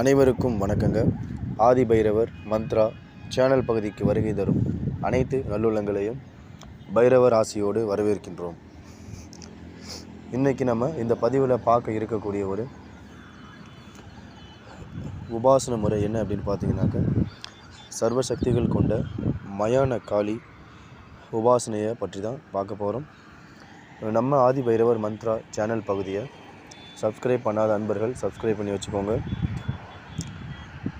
அனைவருக்கும் வணக்கங்க. ஆதி பைரவர் மந்த்ரா சேனல் பகுதிக்கு வருகை தரும் அனைத்து நல்லுள்ளங்களையும் பைரவர் ஆசியோடு வரவேற்கின்றோம். இன்றைக்கி நம்ம இந்த பதிவில் பார்க்க இருக்கக்கூடிய ஒரு உபாசன முறை என்ன அப்படின்னு பார்த்தீங்கன்னாக்க சர்வசக்திகள் கொண்ட மயான காளி உபாசனையை பற்றி தான் பார்க்க போகிறோம் நம்ம ஆதி பைரவர் மந்த்ரா சேனல் பகுதியை சப்ஸ்கிரைப் பண்ணாத அன்பர்கள் சப்ஸ்கிரைப் பண்ணி வச்சுக்கோங்க.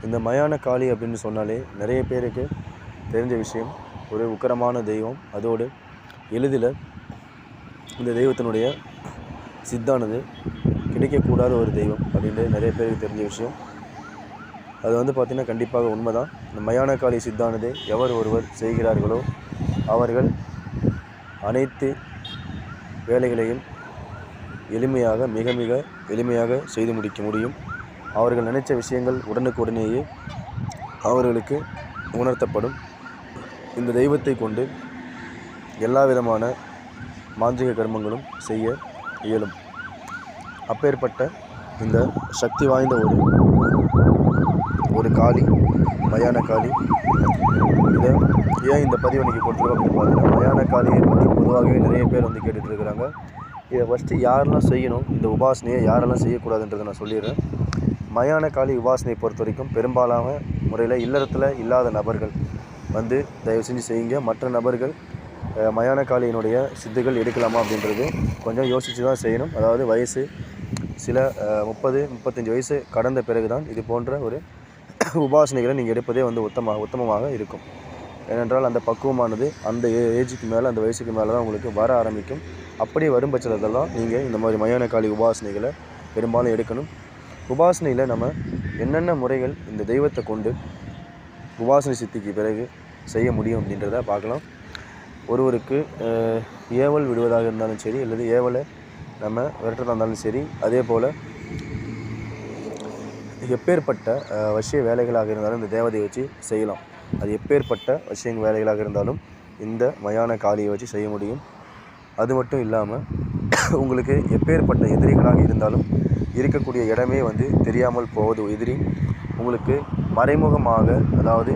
இந்த மயான காளி அப்படின்னு சொன்னாலே நிறைய பேருக்கு தெரிஞ்ச விஷயம். ஒரு உக்கரமான தெய்வம். அதோடு எளிதில் இந்த தெய்வத்தினுடைய சித்தானது கிடைக்கக்கூடாத ஒரு தெய்வம் அப்படின்றது நிறைய பேருக்கு தெரிஞ்ச விஷயம். அது வந்து பார்த்திங்கன்னா கண்டிப்பாக உண்மைதான். இந்த மயான காளி சித்தானது எவர் ஒருவர் செய்கிறார்களோ அவர்கள் அனைத்து வேலைகளையும் எளிமையாக மிக மிக எளிமையாக செய்து முடிக்க முடியும். அவர்கள் நினைச்ச விஷயங்கள் உடனுக்குடனேயே அவர்களுக்கு உணர்த்தப்படும். இந்த தெய்வத்தை கொண்டு எல்லா விதமான மாந்திரிக கர்மங்களும் செய்ய இயலும். அப்பேற்பட்ட இந்த சக்தி வாய்ந்த ஒரு ஒரு காளி மயான காளி இதை ஏன் இந்த பதிவு இன்னைக்கு கொடுத்துருக்கோம் அப்படின்னு பார்த்தீங்கன்னா மயான காளியை பற்றி பொதுவாகவே நிறைய பேர் வந்து கேட்டுட்டு இருக்கிறாங்க இதை ஃபஸ்ட்டு யாரெல்லாம் செய்யணும் இந்த உபாசனையை யாரெல்லாம் செய்யக்கூடாதுன்றதை நான் சொல்லிடுறேன். மயான காளி உபாசனையை பொறுத்த வரைக்கும் பெரும்பாலான முறையில் இல்லறத்தில் இல்லாத நபர்கள் வந்து தயவு செஞ்சு செய்யுங்க. மற்ற நபர்கள் மயான காளியினுடைய சித்துகள் எடுக்கலாமா அப்படின்றது கொஞ்சம் யோசித்து தான் செய்யணும். அதாவது வயசு சில முப்பது முப்பத்தஞ்சு வயசு கடந்த பிறகு தான் இது போன்ற ஒரு உபாசனைகளை நீங்கள் எடுப்பதே வந்து உத்தமாக உத்தமமாக இருக்கும். ஏனென்றால் அந்த பக்குவமானது அந்த ஏஜுக்கு மேலே அந்த வயசுக்கு மேலே தான் உங்களுக்கு வர ஆரம்பிக்கும். அப்படி வரும் பட்சத்தில் தான் நீங்கள் இந்த மாதிரி மயான காளி உபாசனைகளை பெரும்பாலும் எடுக்கணும். உபாசனையில் நம்ம என்னென்ன முறைகள் இந்த தெய்வத்தை கொண்டு உபாசனை சித்திக்கு பிறகு செய்ய முடியும் அப்படின்றத பார்க்கலாம். ஒருவருக்கு ஏவல் விடுவதாக இருந்தாலும் சரி அல்லது ஏவலை நம்ம விரட்டுறதா இருந்தாலும் சரி அதே போல் எப்பேற்பட்ட அஹ், வசிய வேலைகளாக இருந்தாலும் இந்த தேவதையை வச்சு செய்யலாம். அது எப்பேற்பட்ட வசிய வேலைகளாக இருந்தாலும் இந்த மயான காளியை வச்சு செய்ய முடியும். அது மட்டும் இல்லாமல் உங்களுக்கு எப்பேற்பட்ட எதிரிகளாக இருந்தாலும் இருக்கக்கூடிய இடமே வந்து தெரியாமல் போவது எதிரி. உங்களுக்கு மறைமுகமாக அதாவது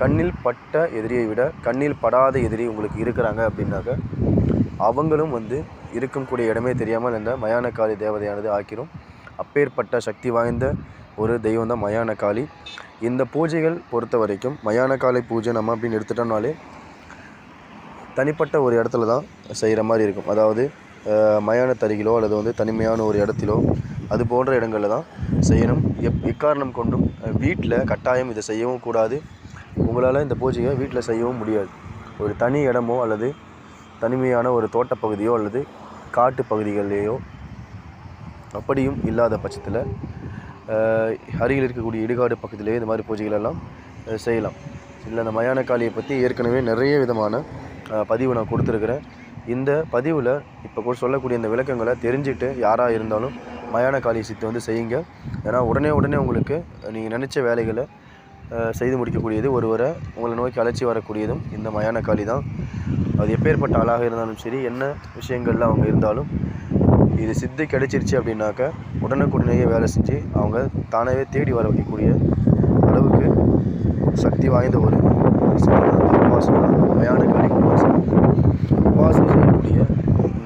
கண்ணில் பட்ட எதிரியை விட கண்ணில் படாத எதிரி உங்களுக்கு இருக்கிறாங்க அப்படின்னாக்க அவங்களும் வந்து இருக்கக்கூடிய இடமே தெரியாமல் இந்த மயானக்காளி தேவதையானது ஆக்கிரும். அப்பேற்பட்ட சக்தி வாய்ந்த ஒரு தெய்வம் தான் மயானக்காளி. இந்த பூஜைகள் பொறுத்த வரைக்கும் மயான காளி பூஜை நம்ம அப்படின்னு எடுத்துட்டோம்னாலே தனிப்பட்ட ஒரு இடத்துல தான் செய்கிற மாதிரி இருக்கும். அதாவது மயானத்தருகிலோ அல்லது வந்து தனிமையான ஒரு இடத்திலோ அது போன்ற இடங்களில் தான் செய்யணும். எப் எக்காரணம் கொண்டும் வீட்டில் கட்டாயம் இதை செய்யவும் கூடாது. உங்களால் இந்த பூஜையை வீட்டில் செய்யவும் முடியாது. ஒரு தனி இடமோ அல்லது தனிமையான ஒரு தோட்டப்பகுதியோ அல்லது காட்டு பகுதிகளிலேயோ அப்படியும் இல்லாத பட்சத்தில் அருகில் இருக்கக்கூடிய இடுகாடு பக்கத்திலேயே இந்த மாதிரி பூஜைகளெல்லாம் செய்யலாம். இல்லை அந்த மயான காளியை பற்றி ஏற்கனவே நிறைய விதமான பதிவு நான் கொடுத்துருக்குறேன். இந்த பதிவில் இப்போ கூட சொல்லக்கூடிய இந்த விளக்கங்களை தெரிஞ்சுட்டு யாராக இருந்தாலும் மயான காளி சித்து வந்து செய்யுங்க. ஏன்னா உடனே உடனே உங்களுக்கு நீங்கள் நினச்ச வேலைகளை செய்து முடிக்கக்கூடியது ஒருவரை உங்களை நோக்கி அழைச்சி வரக்கூடியதும் இந்த மயான காளி தான். அது எப்பேற்பட்ட ஆளாக இருந்தாலும் சரி என்ன விஷயங்கள்லாம் அவங்க இருந்தாலும் இது சித்து கிடைச்சிருச்சு அப்படின்னாக்க உடனுக்குடனேயே வேலை செஞ்சு அவங்க தானாகவே தேடி வர வைக்கக்கூடிய அளவுக்கு சக்தி வாய்ந்த ஒரு உபாசனை தான் மயான காளி செய்யக்கூடிய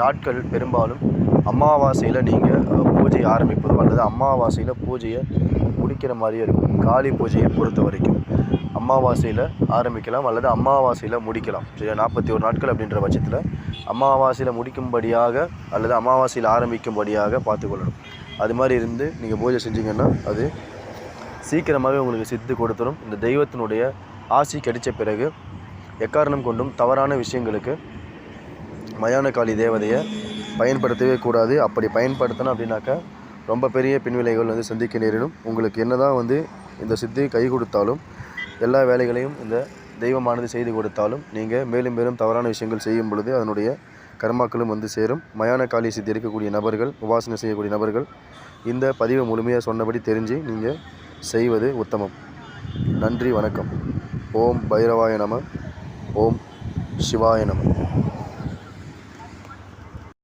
நாட்கள் பெரும்பாலும் அமாவாசையில் நீங்கள் பூஜை ஆரம்பிப்பதோ அல்லது அமாவாசையில் பூஜையை முடிக்கிற மாதிரியே இருக்கும். காளி பூஜையை பொறுத்த வரைக்கும். அமாவாசையில் ஆரம்பிக்கலாம் அல்லது அமாவாசையில் முடிக்கலாம். சரியா? நாற்பத்தி ஒரு நாட்கள் அப்படின்ற பட்சத்தில் அமாவாசையில் முடிக்கும்படியாக அல்லது அமாவாசையில் ஆரம்பிக்கும்படியாக பார்த்துக்கொள்ளணும். அது மாதிரி இருந்து நீங்கள் பூஜை செஞ்சீங்கன்னா அது சீக்கிரமாகவே உங்களுக்கு சித்து கொடுத்துரும். இந்த தெய்வத்தினுடைய ஆசி கிடைத்த பிறகு எக்காரணம் கொண்டும் தவறான விஷயங்களுக்கு மயான காளி தேவதையை பயன்படுத்தவே கூடாது. அப்படி பயன்படுத்தணும் அப்படின்னாக்கா ரொம்ப பெரிய பின்விளைகள் வந்து சந்திக்க நேரிடும் உங்களுக்கு என்னதான் வந்து இந்த சித்தி கை கொடுத்தாலும் எல்லா வேலைகளையும் இந்த தெய்வமானது செய்து கொடுத்தாலும் நீங்கள் மேலும் மேலும் தவறான விஷயங்கள் செய்யும் பொழுது அதனுடைய கர்மாக்களும் வந்து சேரும். மயான காளி சித்தி இருக்கக்கூடிய நபர்கள் உபாசனை செய்யக்கூடிய நபர்கள் இந்த பதிவை முழுமையாக சொன்னபடி தெரிஞ்சு நீங்கள் செய்வது உத்தமம். நன்றி வணக்கம். ஓம் பைரவாய நம ஓம் சிவாய நம.